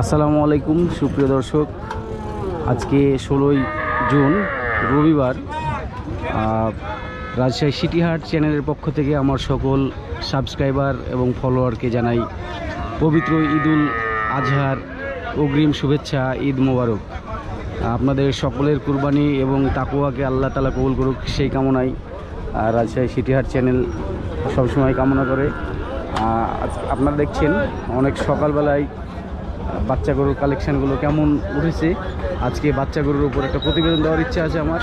আসসালামু আলাইকুম সুপ্রিয় দর্শক। আজকে ষোলোই জুন রবিবার। রাজশাহী সিটিহাট চ্যানেলের পক্ষ থেকে আমার সকল সাবস্ক্রাইবার এবং ফলোয়ারকে জানাই পবিত্র ঈদুল আজহার অগ্রিম শুভেচ্ছা ঈদ মোবারক। আপনাদের সকলের কুরবানি এবং তাকুয়াকে আল্লাহ তালা কবুল করুক সেই কামনায় আহ, রাজশাহী সিটিহাট চ্যানেল সবসময় কামনা করে। আপনারা দেখছেন অনেক সকালবেলায় বাচ্চা গরুর কালেকশানগুলো কেমন উঠেছে? আজকে বাচ্চা গরুর উপর একটা প্রতিবেদন দেওয়ার ইচ্ছা আছে আমার।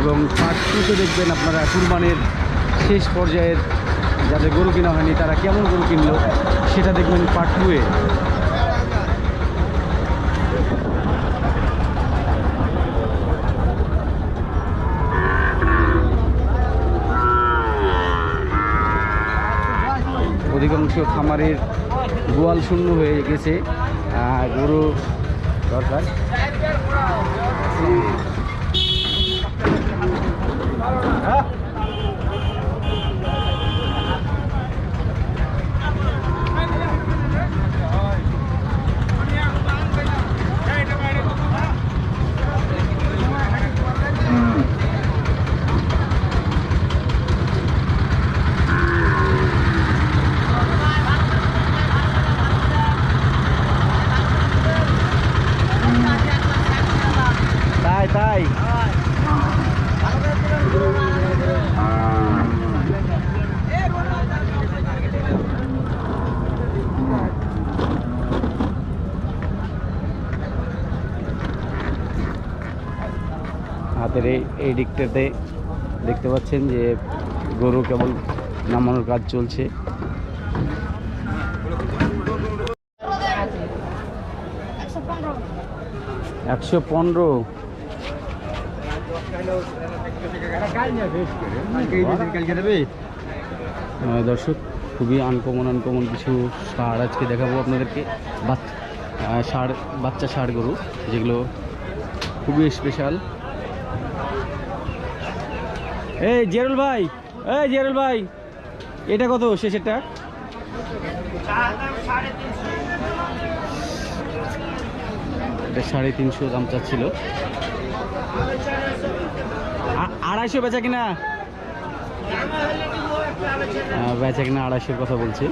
এবং পার্ট টুতে দেখবেন আপনারা কুরবানের শেষ পর্যায়ের যাদের গরু কেনা হয়নি, তারা কেমন গরু কিনলো, সেটা দেখবেন পার্ট টুয়ে অধিকাংশ খামারের গোয়াল শূন্য হয়ে গেছে। গরু দরকার তাই তাই হাতের এই দিকটাতে দেখতে পাচ্ছেন যে গরু কেবল নামানোর কাজ চলছে। একশো পনেরো। দর্শক, খুবই আনকমন আনকমন কিছু সার আজকে দেখাবো আপনাদেরকে। ষাঁড় বাচ্চা ষাড় গরু, যেগুলো খুবই স্পেশাল এই জেরুল ভাই এই জেরুল ভাই এটা কত শেষেরটা? এটা সাড়ে তিনশো দাম চাচ্ছিল। আড়াইশো বেচা কিনা? আহ, বেচা কিনা আড়াইশোর কথা বলছি।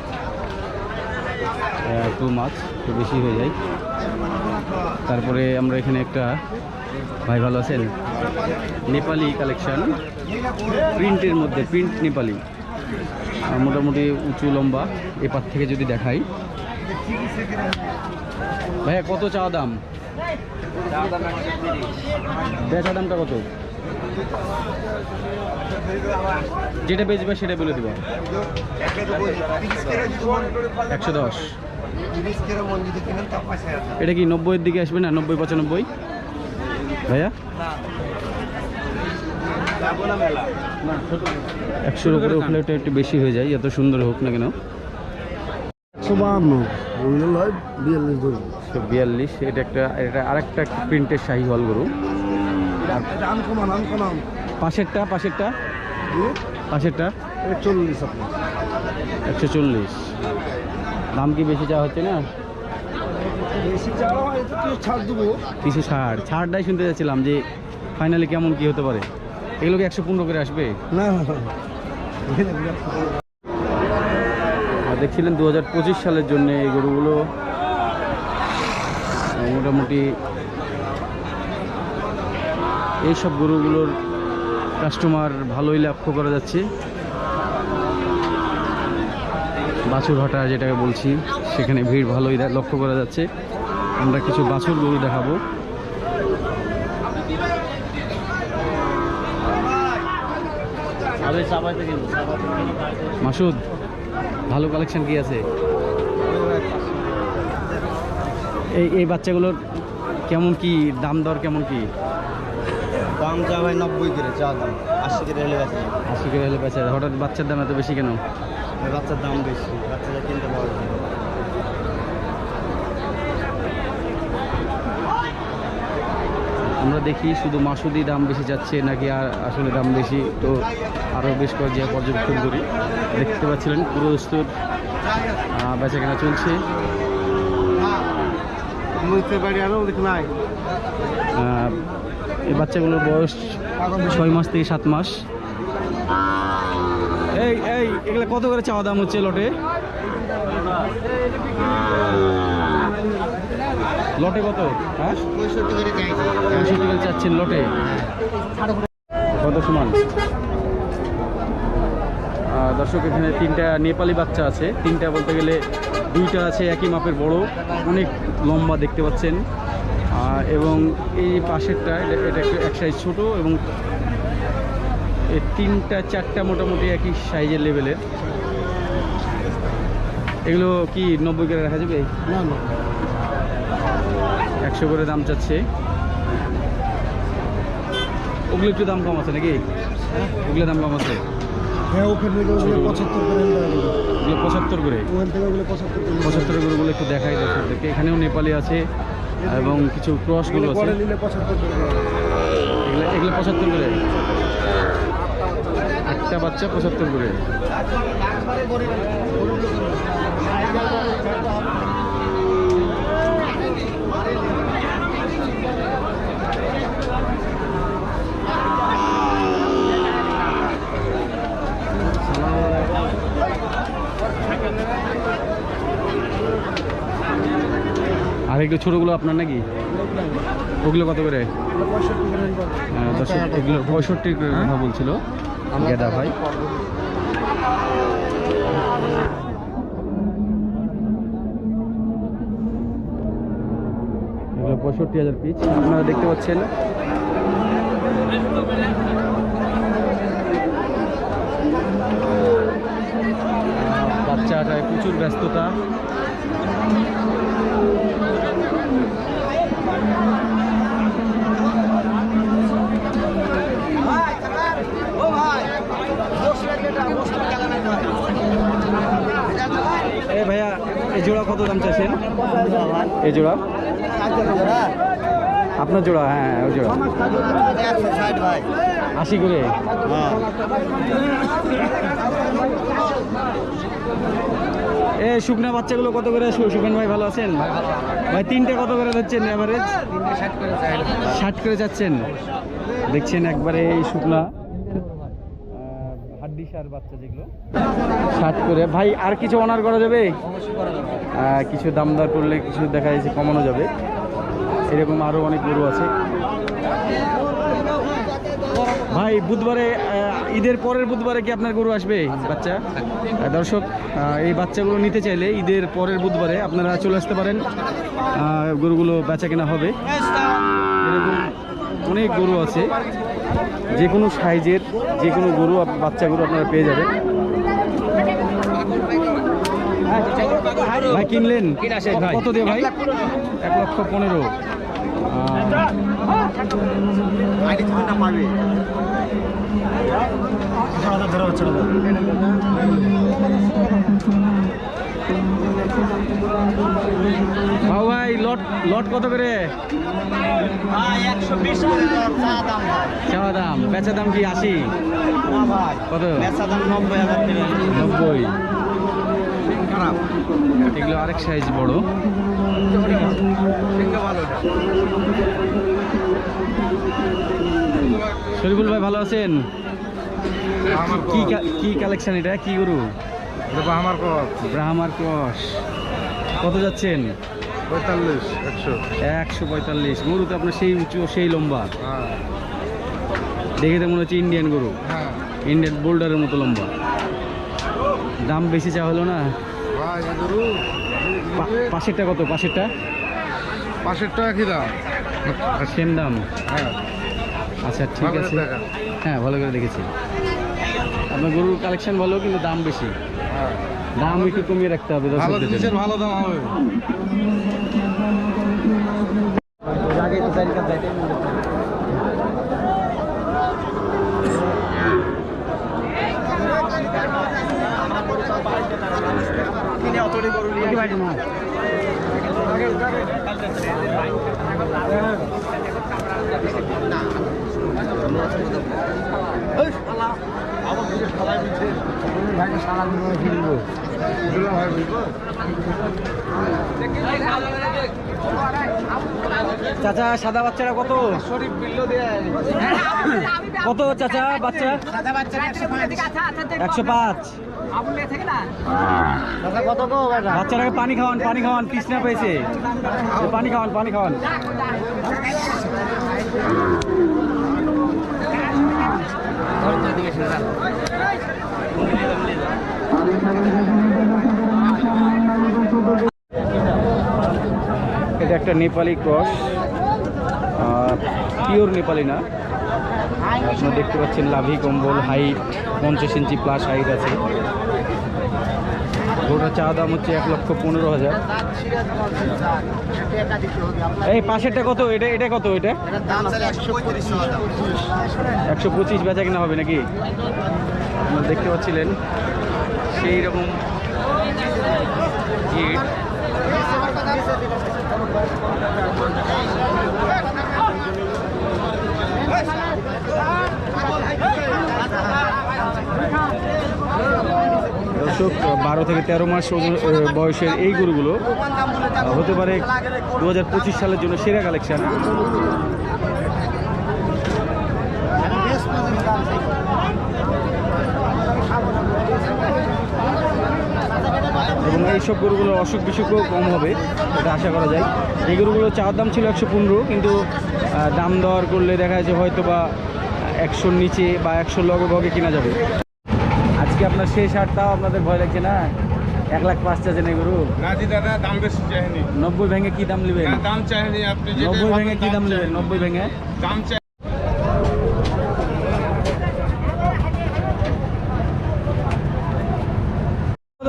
টু মাছ একটু বেশি হয়ে যায়। তারপরে আমরা এখানে একটা ভাই ভালো আছেন? নেপালি কালেকশন প্রিন্টের মধ্যে প্রিন্ট নেপালি। মোটামুটি উঁচু লম্বা, এপার থেকে যদি দেখাই। ভাইয়া, কত চাওয়া দাম? বেচা দামটা কত? যেটা বেচবে সেটা বলে দেবো। একশো দশ। এটা কি নব্বইয়ের দিকে আসবে না? নব্বই পঁচানব্বই? ভাইয়া? একশোর উপরে উঠলে ওটা একটু বেশি হয়ে যায় এত সুন্দর হোক না কেন। একশো বিয়াল্লিশ এটা একটা এটা আরেকটা প্রিন্টের শাহি হল গরু। পাশেরটা পাশেরটা? পাশেরটা? চল্লিশ একশো চল্লিশ। দাম কি বেশি চাওয়া হচ্ছে না? কিছু ছাড় ছাড়টাই শুনতে যাচ্ছিলাম যে ফাইনালি কেমন কি হতে পারে। এগুলো কি একশো পনেরো করে আসবে? না আর দেখছিলেন দু হাজার পঁচিশ সালের জন্য এই গরুগুলো। মোটামুটি এইসব গরুগুলোর কাস্টমার ভালোই লক্ষ্য করা যাচ্ছে। বাছুরহাটা যেটাকে বলছি সেখানে ভিড় ভালোই লক্ষ্য করা যাচ্ছে। আমরা কিছু বাছুর গরু দেখাবো। মাসুদ ভালো কালেকশন কি আছে? এই এই বাচ্চাগুলোর কেমন কি দাম দর কেমন কি? দাম যা ভাই নব্বই করে চা দাম। আশি করে হলে আশি করে হলে বেচা হঠাৎ বাচ্চার দাম এত বেশি কেন? বাচ্চার দাম বেশি বাচ্চারা কিনতে পারবে আমরা দেখি শুধু মাসুদি দাম বেশি যাচ্ছে নাকি আর আসলে দাম বেশি, তো আরও বেশ কয়েক জায়গায় পর্যবেক্ষণ করি। দেখতে পাচ্ছিলেন পুরো দস্তুর বেচা কেনা চলছে। এই বাচ্চাগুলোর বয়স ছয় মাস থেকে সাত মাস। এই এই এগুলো কত করে চাওয়া দাম হচ্ছে লটে? লটে কত? হ্যাঁ? পঁয়ষট্টি করে চাচ্ছেন লটে? কত সমান? দর্শক এখানে তিনটা নেপালি বাচ্চা আছে। তিনটা বলতে গেলে দুইটা আছে একই মাপের বড়। অনেক লম্বা দেখতে পাচ্ছেন। আহ, এবং এই পাশেরটা এটা একটু এক সাইজ ছোটো এবং এই তিনটা চারটা মোটামুটি একই সাইজের লেভেলের। এগুলো কি নব্বই করে রাখা যাবে? না না। একশো করে দাম চাচ্ছে। ওগুলো একটু দাম কম আছে নাকি? ওগুলো দাম কম আছে। হ্যাঁ ওখান পঁচাত্তর করে ওগুলো পঁচাত্তর করে? ওখান থেকে ওগুলো পঁচাত্তর করে পঁচাত্তর একটু দেখাই দর্শকদেরকে এখানেও নেপালি আছে এবং কিছু ক্রসগুলো আছে। এগুলো এগুলো পঁচাত্তর করে। একটা বাচ্চা পঁচাত্তর করে। আর এগুলো ছোটোগুলো আপনার নাকি? ওগুলো কত করে? পঁয়ষট্টি করে দর্শক এগুলো পঁয়ষট্টির কথা বলছিল। গেদা ভাই। এগুলো পঁয়ষট্টি হাজার পিস আপনারা দেখতে পাচ্ছেন। বাচ্চাটায় প্রচুর ব্যস্ততা এ ভাইয়া এই জোড়া কত দাম চাইছেন? এই জোড়া? আপনার জোড়া হ্যাঁ ওই জোড়া। আশি করে? হ্যাঁ এ শুকনা বাচ্চাগুলো কত করে? শু- সুখেন ভাই ভালো আছেন? ভাই তিনটে কত করে যাচ্ছেন করে ষাট করে যাচ্ছেন দেখছেন একবারে এই শুকনা। সার বাচ্চা যেগুলো। ষাট করে। ভাই আর কিছু অনার করা যাবে? কিছু দাম দর করলে কিছু দেখা যাচ্ছে কমানো যাবে। এরকম আরও অনেক গরু আছে। ভাই বুধবারে ঈদের পরের বুধবারে কি আপনার গরু আসবে বাচ্চা? দর্শক এই বাচ্চাগুলো নিতে চাইলে ঈদের পরের বুধবারে আপনারা চলে আসতে পারেন। গরুগুলো বেচা কেনা হবে। এরকম অনেক গরু আছে। যে কোনো সাইজের যে কোনো গরু বাচ্চা গরু আপনারা পেয়ে যাবেন। ভাই কিনলেন? কত- দিয়ে ভাই? এক লক্ষ পনেরো। ধরা হচ্ছে ভাও ভাই লট লট কত করে? চাওয়া দাম বেচা দাম কি আশি? কত? বেচা দাম নব্বই নব্বই। খারাপ। এগুলো আরেক সাইজ বড়। ভালো শরীফুল ভাই ভালো আছেন? কি কি কালেকশন এটা? কি গরু? আমার কর ব্রাহ্মার ক্রস কত যাচ্ছেন? পঁয়তাল্লিশ একশো। একশো পঁয়তাল্লিশ। গরু তো আপনার সেই উঁচু সেই লম্বা? হ্যাঁ। দেখে তো মনে হচ্ছে ইন্ডিয়ান গরু। ইন্ডিয়ান বোল্ডারের মতো লম্বা। দাম বেশি চা হলো না? পাশেরটা কত? পাশেরটা? পাশেরটা কি দাম। সেম দাম? হ্যাঁ। আচ্ছা ঠিক আছে। হ্যাঁ ভালো করে দেখেছি। আপনার গরুর কালেকশন ভালো কিন্তু দাম বেশি। দাম একটু কমিয়ে রাখতে হবে ভালো জিনিসের ভালো দাম হবে। চাচা সাদা বাচ্চারা কত? কত চাচা বাচ্চা? একশো পাঁচ। বাচ্চাটাকে পানি খাওয়ান পানি খাওয়ান তৃষ্ণা পেয়েছে। পানি খাওয়ান পানি খাওয়ান। এটা একটা নেপালি ক্রস। পিওর নেপালি না। আপনারা দেখতে পাচ্ছেন লাভি কম্বল হাইট পঞ্চাশ ইঞ্চি প্লাস হাইট আছে। ওটা চা দাম হচ্ছে এক লক্ষ পনেরো হাজার। এই পাশেরটা কত? এটা এটা কত এটা? একশো পঁচিশ বেচা কিনা হবে নাকি? দেখতে পাচ্ছিলেন সেই রকম দর্শক, বারো থেকে তেরো মাস বয়সের এই গরুগুলো, হতে পারে দু হাজার পঁচিশ সালের জন্য সেরা কালেকশন এবং এইসব গরুগুলোর অসুখ বিসুখও কম হবে এটা আশা করা যায়। এই গরুগুলোর চার দাম ছিল একশো পনেরো কিন্তু দাম দর করলে দেখা যাচ্ছে হয়তো বা একশোর নিচে বা একশোর লগে ভগে কিনা যাবে। আজকে আপনার শেষ হাটটাও আপনাদের ভয় লাগছে না? এক লাখ পাঁচ চাচ্ছেন এই গরু? না জি দাদা দাম বেশি চাইনি। নব্বই ভেঙে কি দাম নেবেন? দাম চাইনি আপনি নব্বই ভেঙে কি দাম নেবেন? নব্বই ভেঙে? দাম চাই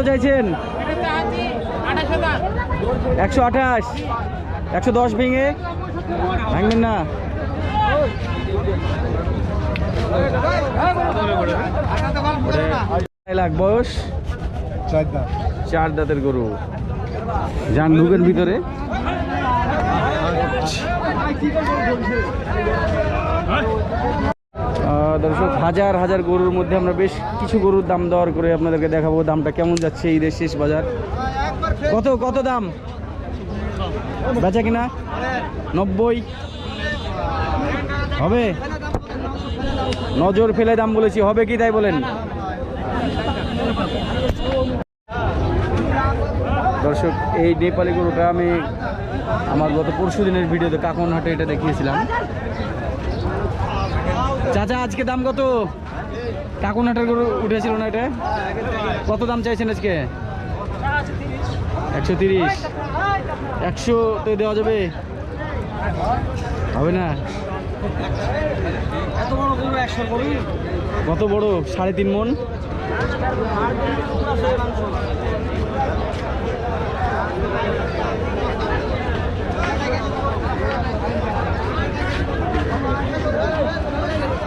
চাইছেন? একশো আঠাশ। একশো দশ ভেঙে? ভাঙবেন না। লাখ বয়স। চার দাঁতের গরু। যান ঢুকেন ভিতরে। দর্শক, হাজার হাজার গরুর মধ্যে আমরা বেশ কিছু গরুর দাম দর করে আপনাদেরকে দেখাবো দামটা কেমন যাচ্ছে ঈদের শেষ বাজার। কত কত দাম? বেচা কিনা? নব্বই। হবে? নজর ফেলে দাম বলেছি, হবে কি তাই বলেন? দর্শক, এই নেপালি গরুটা আমি আমার গত পরশু দিনের ভিডিওতে কাকন হাটে এটা দেখিয়েছিলাম। চাচা আজকে দাম কত? কাকুন হাটের গরু উঠেছিল না এটা? কত দাম চাইছেন আজকে? একশো তিরিশ। একশো তো দেওয়া যাবে? হবে না? এত বড় একশো কত বড়? সাড়ে তিন মন?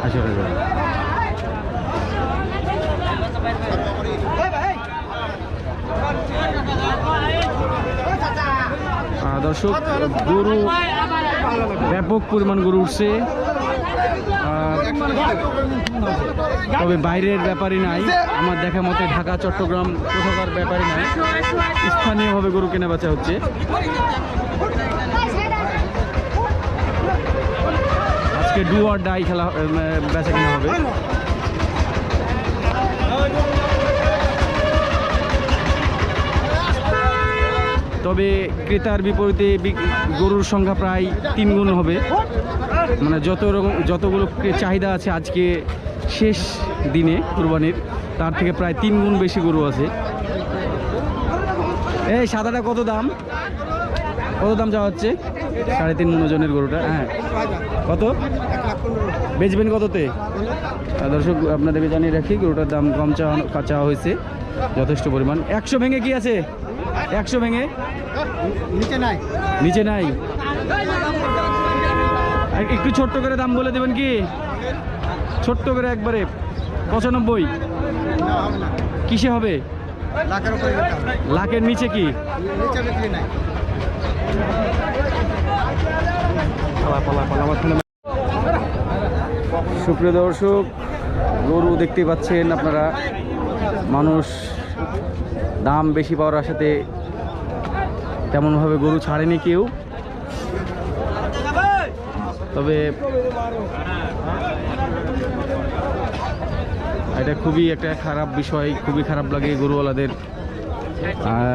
আচ্ছা। দর্শক, গরু ব্যাপক পরিমাণ গরু উঠছে। তবে বাইরের ব্যাপারই নাই। আমার দেখা মতে ঢাকা, চট্টগ্রাম কোথাকার ব্যাপারই নাই। স্থানীয়ভাবে গরু কেনা বেচা হচ্ছে। আজকে ডু আর ডাই খেলা বেচা কেনা হবে। তবে ক্রেতার বিপরীতে গরুর সংখ্যা প্রায় তিন গুণ হবে। মানে যত রকম, যতগুলো চাহিদা আছে আজকে শেষ দিনে কুরবানির, তার থেকে প্রায় তিন গুণ বেশি গরু আছে। এই সাদাটা কত দাম? কত দাম যাওয়া হচ্ছে? সাড়ে তিন মন ওজনের গরুটা হ্যাঁ। কত? বেচবেন কততে? দর্শক আপনাদেরকে জানিয়ে রাখি গরুটার দাম কম চাওয়া চাওয়া হয়েছে। যথেষ্ট পরিমাণ। একশো ভেঙে কি আছে? একশো ভেঙে? নিচে নাই। নিচে নাই? আর একটু ছোট্ট করে দাম বলে দেবেন কি? ছোট্ট করে একবারে। পঁচানব্বই? না হবে না। কিসে হবে? লাখের নিচে কি? পালা পালা পালা সুপ্রিয় দর্শক, গরু দেখতে পাচ্ছেন আপনারা, মানুষ দাম বেশি পাওয়ার আশাতে তেমনভাবে গরু ছাড়েনি কেউ। তবে এটা খুবই একটা খারাপ বিষয়, খুবই খারাপ লাগে গরুওয়ালাদের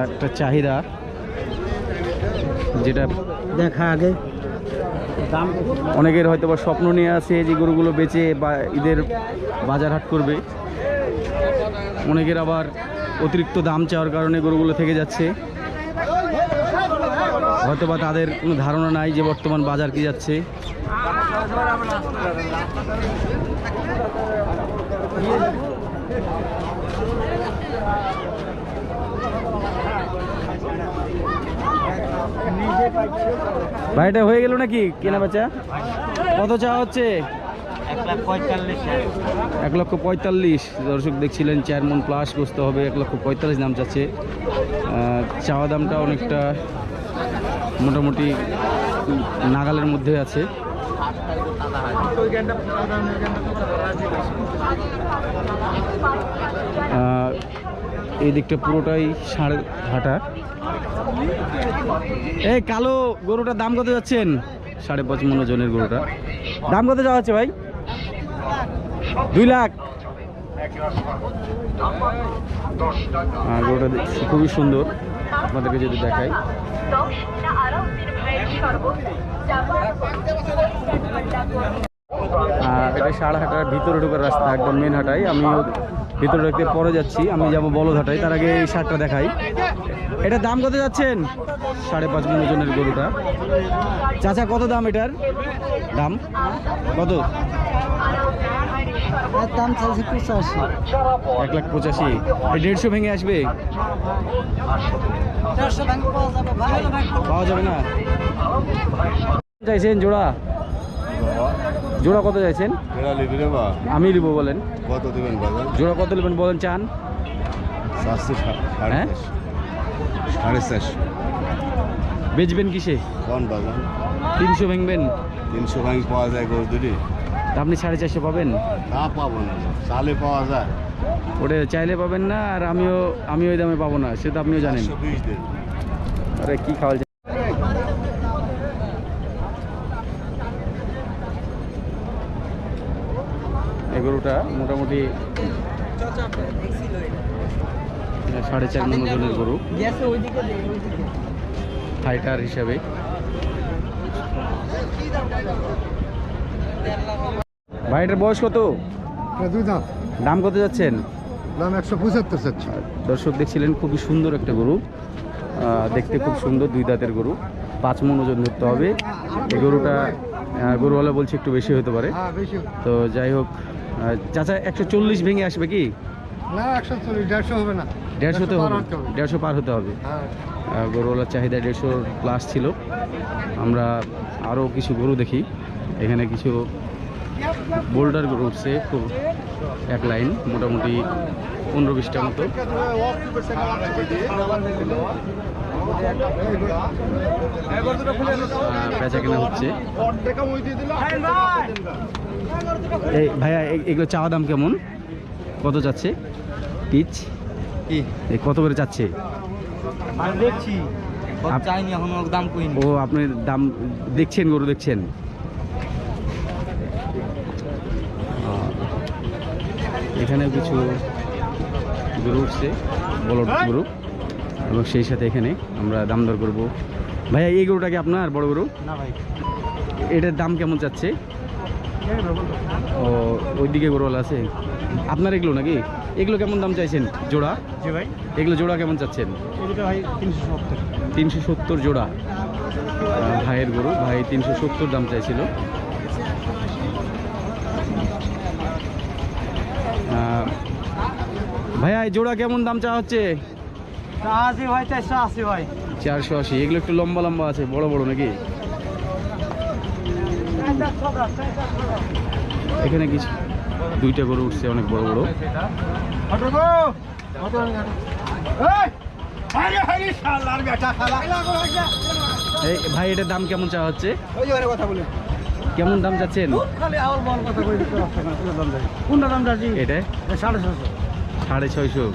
একটা চাহিদা যেটা দেখা আগে। অনেকের হয়তো বা স্বপ্ন নিয়ে আছে যে গরুগুলো বেচে বা ঈদের বাজার হাট করবে। অনেকের আবার অতিরিক্ত দাম চাওয়ার কারণে গরুগুলো থেকে যাচ্ছে। হয়তো বা তাদের কোনো ধারণা নাই যে বর্তমান বাজার কি যাচ্ছে। ভাইটা হয়ে গেল নাকি কেনা বেচা? কত চা হচ্ছে? এক লক্ষ পঁয়তাল্লিশ। দর্শক দেখছিলেন চার মন প্লাস বসতে হবে, এক লক্ষ পঁয়তাল্লিশ দাম চাচ্ছে। চাওয়া দামটা অনেকটা মোটামুটি নাগালের মধ্যে আছে। এই দিকটা পুরোটাই ষাঁড় হাঁটা। এই কালো গরুটার দাম কত যাচ্ছেন? সাড়ে পাঁচ ওজনের গরুটা। দাম কত যাওয়া হচ্ছে ভাই? দুই লাখ। গরুটা খুবই সুন্দর। আপনাদেরকে যদি দেখাই। আর এটা সাড়হাটার ভিতরে ঢুকার রাস্তা, একদম মেন হাটাই আমিও ভিতরে ঢুকতে পরে যাচ্ছি আমি যাব বলদহাটাই তার আগে এই শার্টটা দেখাই। এটা দাম কত যাচ্ছেন? সাড়ে পাঁচ মন ওজনের গরুটা। চাচা কত দাম এটার? দাম? কত? দাম চাইছে পঁচাশি। এক লাখ পঁচাশি। দেড়শো ভেঙে আসবে? পাওয়া যাবে না। চাইছেন জোড়া? জোড়া কত চাইছেন? আমি নিব বলেন। কত দেবেন জোড়া কত নেবেন বলেন চান? সাড়ে হ্যাঁ? চারশো। সাড়ে চারশো। বেচবেন কিসে? তিনশো ভেঙবেন। তিনশো ভাঙি পাওয়া যায় গরু দুটি আপনি সাড়ে চারশো পাবেন? তা পাবো না চালে পাওয়া যায়। ওটা চাইলে পাবেন না আর আমিও আমি ওই দামে পাবো না সে তো আপনিও জানেন। আরে কি খাওয়া গরুটা মোটামুটি সাড়ে চার মন ওজনের গরু। ফাইটার হিসাবে। ভাই এটার বয়স কত? দাম কত যাচ্ছেন? দাম একশো পঁচাত্তর চাচ্ছি দর্শক দেখছিলেন খুবই সুন্দর একটা গরু। দেখতে খুব সুন্দর দুই দাঁতের গরু। পাঁচ মন ওজন ধরতে হবে। এই গরুটা গরুওয়ালা বলছে একটু বেশি হতে পারে। হ্যাঁ তো যাই হোক চাচা একশো চল্লিশ ভেঙে আসবে কি? না একশো চল্লিশ দেড়শো হবে না। দেড়শোতে হবে। হতে হবে। দেড়শো পার হতে হবে। হ্যাঁ। গরুওয়ালার চাহিদা দেড়শো প্লাস ছিল। আমরা আরও কিছু গরু দেখি। এখানে কিছু বোল্ডার গরু উঠছে খুব এক লাইন মোটামুটি পনেরো বিশটা মতো। বেচা কেনা হচ্ছে। এই ভাইয়া এগুলো চাওয়া দাম কেমন? কত যাচ্ছে? পিচ? কত করে যাচ্ছে দেখছি। চাইনি এখন দাম ও আপনি দাম দেখছেন গরু দেখছেন? আহ, এখানেও কিছু গরু উঠছে বলদ গরু। এবং সেই সাথে এখানে আমরা দাম দর করব। ভাইয়া এই গরুটা কি আপনার বড় গরু? না ভাই। এটার দাম কেমন যাচ্ছে ও ওইদিকে গরুওয়ালা আছে। আপনার এগুলো নাকি? এগুলো কেমন দাম চাইছেন? জোড়া? জি ভাই। এগুলো জোড়া কেমন চাচ্ছেন? তিনশো সত্তর। জোড়া। ভাইয়ের গরু ভাই তিনশো সত্তর দাম চাইছিল। ভাইয়া জোড়া কেমন দাম চাওয়া হচ্ছে? চারশো আশি। এগুলো একটু লম্বা লম্বা আছে বড় বড় নাকি? এখানে কিছু দুইটা গরু উঠছে অনেক বড় বড়। ভাই এটার দাম কেমন চাওয়া হচ্ছে? কেমন দাম যাই কোনটা দাম যাচ্ছি এটা সাড়ে ছশো সাড়ে ছয়শো।